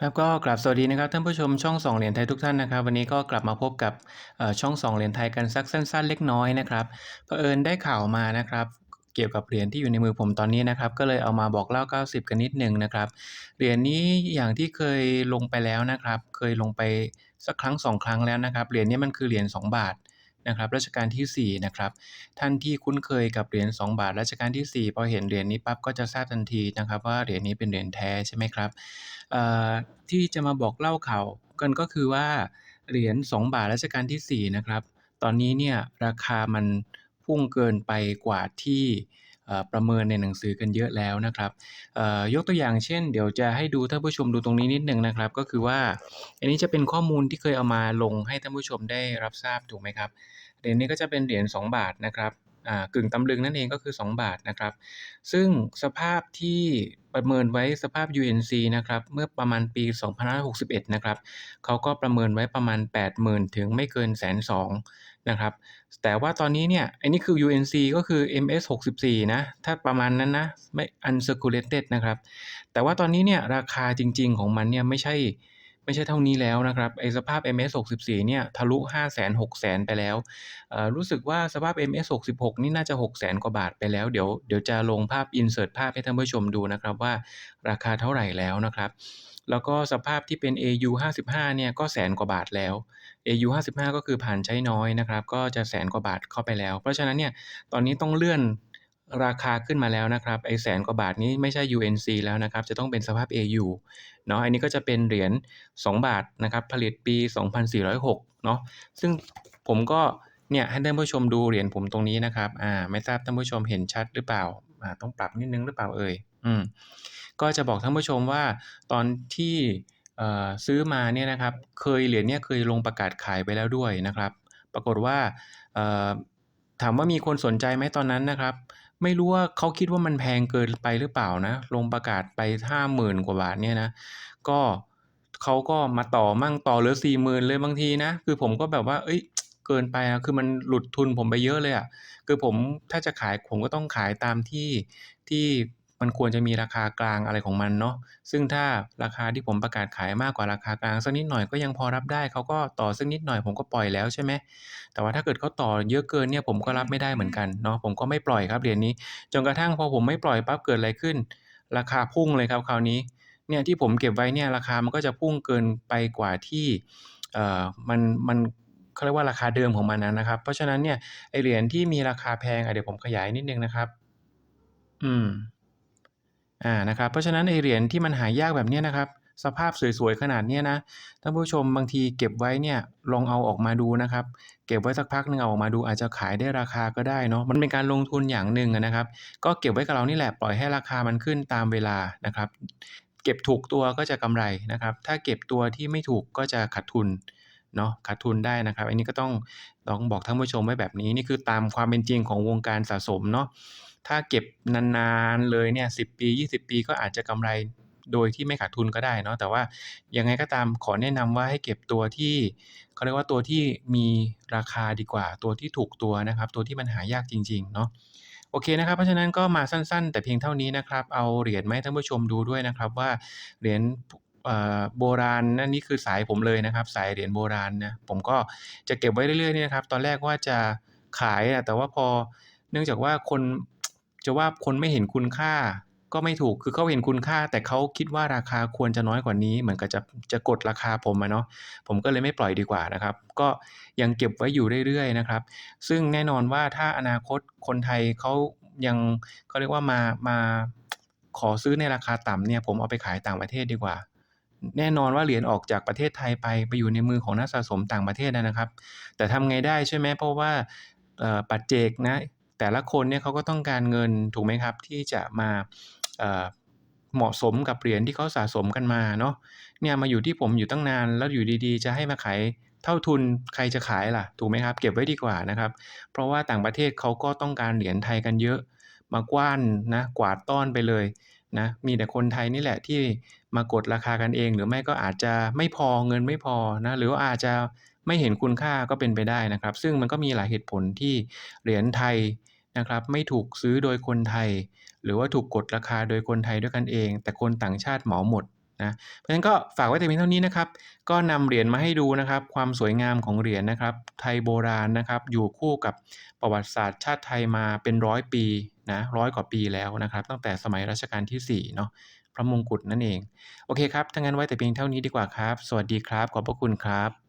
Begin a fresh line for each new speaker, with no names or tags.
ครับก็กราบสวัสดีนะครับท่านผู้ชมช่องสองเหรียญไทยทุกท่านนะครับ วันนี้ก็กลับมาพบกับช่องสองเหรียญไทยกันสักสั้น ๆ เล็กน้อยนะครับเผอิญได้ข่าวมานะครับเกี่ยวกับเหรียญที่อยู่ในมือผมตอนนี้นะครับก็เลยเอามาบอกเล่า 90 กันนิดหนึ่งนะครับเหรียญนี้อย่างที่เคยลงไปแล้วนะครับ เคยลงไปสักครั้งสองครั้งแล้วนะครับเหรียญนี้มันคือเหรียญ2บาท นะครับรัชกาลที่4นะครับท่านที่คุ้นเคยกับเหรียญ2บาทรัชกาลที่ 4 พอเห็นเหรียญนี้ปั๊บก็จะทราบทันทีนะครับว่าเหรียญนี้เป็นเหรียญแท้ใช่ไหมครับที่จะมาบอกเล่าข่าวกันก็คือว่าเหรียญ2บาทรัชกาลที่4นะครับตอนนี้เนี่ยราคามันพุ่งเกินไปกว่าที่ ประเมินในหนังสือกันเยอะแล้วนะครับยกตัวอย่างเช่น เดี๋ยวจะให้ดูท่านผู้ชมดูตรงนี้นิดหนึ่งนะครับ ก็คือว่า อันนี้จะเป็นข้อมูลที่เคยเอามาลงให้ท่านผู้ชมได้รับทราบถูกไหมครับเหรียญนี้ก็จะเป็นเหรียญ2 บาทนะครับกึ่งตำลึงนั่นเองก็คือ 2 บาทนะครับ ซึ่งสภาพที่ประเมินไว้สภาพ UNC นะครับ เมื่อประมาณปี2561 นะครับเขาก็ประเมินไว้ประมาณ 80,000 ถึงไม่เกิน120,000นะครับ แต่ว่าตอนนี้เนี่ยอันนี้คือ UNC ก็คือ MS 64นะ ถ้าประมาณนั้นนะ ไม่ uncirculated นะครับ แต่ว่าตอนนี้เนี่ยราคาจริง ๆ ของมันเนี่ยไม่ใช่ ไม่ใช่เท่านี้แล้วนะครับไอสภาพ MS 64 เนี่ยทะลุ 500,000 6 0 0 0 0 ไปแล้ว รู้สึกว่าสภาพ MS 66 นี่น่าจะ 6 0 0 0 0 กว่าบาทไปแล้ว เดี๋ยวเดี๋ยวจะลงภาพ insert ภาพให้ท่านผู้ชมดูนะครับว่าราคาเท่าไหร่แล้วนะครับแล้วก็สภาพที่เป็น AU 55เนี่ยก็แสนกว่าบาทแล้ว AU 55ก็คือผ่านใช้น้อยนะครับ ก็จะแสนกว่าบาทเข้าไปแล้ว เพราะฉะนั้นเนี่ยตอนนี้ต้องเลื่อน ราคาขึ้นมาแล้วนะครับไอแสนกว่าบาทนี้ไม่ใช่ UNC แล้วนะครับ จะต้องเป็นสภาพ AU เนาะอันนี้ก็จะเป็นเหรียญ2 บาทนะครับ ผลิตปี 2406เนาะซึ่งผมก็เนี่ยให้ท่านผู้ชมดูเหรียญผมตรงนี้นะครับอ่าไม่ทราบท่านผู้ชมเห็นชัดหรือเปล่าอ่าต้องปรับนิดนึงหรือเปล่าเอ่ยอืมก็จะบอกท่านผู้ชมว่าตอนที่ซื้อมาเนี่ยนะครับ เคยเหรียญเนี่ยเคยลงประกาศขายไปแล้วด้วยนะครับ ปรากฏว่าถามว่ามีคนสนใจไหมตอนนั้นนะครับ ไม่รู้ว่าเขาคิดว่ามันแพงเกินไปหรือเปล่านะ ลงประกาศไปถ้าหมื่นกว่าบาทเนี่ยนะ ก็เขาก็มาต่อมั่งต่อเหลือสี่หมื่นเลยบางทีนะ คือผมก็แบบว่า เอ้ย เกินไปอะคือมันหลุดทุนผมไปเยอะเลยอะ คือผมถ้าจะขายผมก็ต้องขายตามที่ที่ มันควรจะมีราคากลางอะไรของมันเนาะซึ่งถ้าราคาที่ผมประกาศขายมากกว่าราคากลางสักนิดหน่อยก็ยังพอรับได้เขาก็ต่อสักนิดหน่อยผมก็ปล่อยแล้วใช่ไหมแต่ว่าถ้าเกิดเขาต่อเยอะเกินเนี่ยผมก็รับไม่ได้เหมือนกันเนาะผมก็ไม่ปล่อยครับเหรียญนี้ จนกระทั่งพอผมไม่ปล่อยปั๊บเกิดอะไรขึ้น ราคาพุ่งเลยครับคราวนี้เนี่ยที่ผมเก็บไว้เนี่ยราคามันก็จะพุ่งเกินไปกว่าที่เอ่อมันมันเขาเรียกว่าราคาเดิมของมันนะครับ เพราะฉะนั้นเนี่ยไอเหรียญที่มีราคาแพงอะเดี๋ยวผมขยายนิดนึงนะครับ อืม อ่านะครับเพราะฉะนั้นไอเหรียญที่มันหายากแบบนี้นะครับ สภาพสวยๆขนาดนี้นะท่านผู้ชมบางทีเก็บไว้เนี่ยลองเอาออกมาดูนะครับ เก็บไว้สักพักหนึ่งเอาออกมาดูอาจจะขายได้ราคาก็ได้เนาะมันเป็นการลงทุนอย่างหนึ่งนะครับ ก็เก็บไว้กับเรานี่แหละปล่อยให้ราคามันขึ้นตามเวลานะครับ เก็บถูกตัวก็จะกำไรนะครับ ถ้าเก็บตัวที่ไม่ถูกก็จะขาดทุน เนาะขาดทุนได้นะครับ อันนี้ก็ต้องต้องบอกท่านผู้ชมไว้แบบนี้นี่คือตามความเป็นจริงของวงการสะสมเนาะถ้าเก็บนานๆเลยเนี่ย10ปี 20 ปีก็อาจจะกำไรโดยที่ไม่ขาดทุนก็ได้เนาะแต่ว่ายังไงก็ตามขอแนะนำว่าให้เก็บตัวที่เขาเรียกว่าตัวที่มีราคาดีกว่า ตัวที่ถูกตัวนะครับ ตัวที่มันหายากจริง ๆ เนาะโอเคนะครับ เพราะฉะนั้นก็มาสั้นๆ แต่เพียงเท่านี้นะครับ เอาเหรียญมาให้ท่านผู้ชมดูด้วยนะครับ ว่าเหรียญ โบราณนั่นนี่คือสายผมเลยนะครับ สายเหรียญโบราณนะผมก็จะเก็บไว้เรื่อยๆนี่นะครับ ตอนแรกว่าจะขายอะแต่ว่าพอเนื่องจากว่าคนจะว่าคนไม่เห็นคุณค่าก็ไม่ถูกคือเขาเห็นคุณค่า แต่เขาคิดว่าราคาควรจะน้อยกว่านี้ เหมือนกับจะจะกดราคาผมอะเนาะผมก็เลยไม่ปล่อยดีกว่านะครับ ก็ยังเก็บไว้อยู่เรื่อยๆนะครับ ซึ่งแน่นอนว่าถ้าอนาคตคนไทยเขายังเขาเรียกว่ามามาขอซื้อในราคาต่ำเนี่ยผมเอาไปขายต่างประเทศดีกว่า แน่นอนว่าเหรียญออกจากประเทศไทยไปไปอยู่ในมือของนักสะสมต่างประเทศนะครับ แต่ทำไงได้ใช่ไหมเพราะว่าปัจเจกนะแต่ละคนเนี่ยเขาก็ต้องการเงินถูกไหมครับ ที่จะมาเเหมาะสมกับเหรียญที่เขาสะสมกันมาเนาะเนี่ยมาอยู่ที่ผมอยู่ตั้งนานแล้วอยู่ดีๆ จะให้มาขายเท่าทุนใครจะขายล่ะ ถูกไหมครับ เก็บไว้ดีกว่านะครับ เพราะว่าต่างประเทศเขาก็ต้องการเหรียญไทยกันเยอะ มากว้านนะกวาดต้อนไปเลย นะมีแต่คนไทยนี่แหละที่มากดราคากันเอง หรือไม่ก็อาจจะไม่พอเงินไม่พอนะหรือว่าอาจจะไม่เห็นคุณค่าก็เป็นไปได้นะครับ ซึ่งมันก็มีหลายเหตุผลที่เหรียญไทยนะครับไม่ถูกซื้อโดยคนไทย หรือว่าถูกกดราคาโดยคนไทยด้วยกันเอง แต่คนต่างชาติเหมาหมดนะเพราะฉะนั้นก็ฝากไว้แต่เพียงเท่านี้นะครับ ก็นำเหรียญมาให้ดูนะครับ ความสวยงามของเหรียญนะครับ ไทยโบราณนะครับ อยู่คู่กับประวัติศาสตร์ชาติไทยมาเป็นร้อยปี นะร้อยกว่าปีแล้วนะครับ ตั้งแต่สมัยรัชกาลที่4เนาะพระมงกุฎนั่นเอง โอเคครับถ้างั้นไว้แต่เพียงเท่านี้ดีกว่าครับ สวัสดีครับ ขอบพระคุณครับ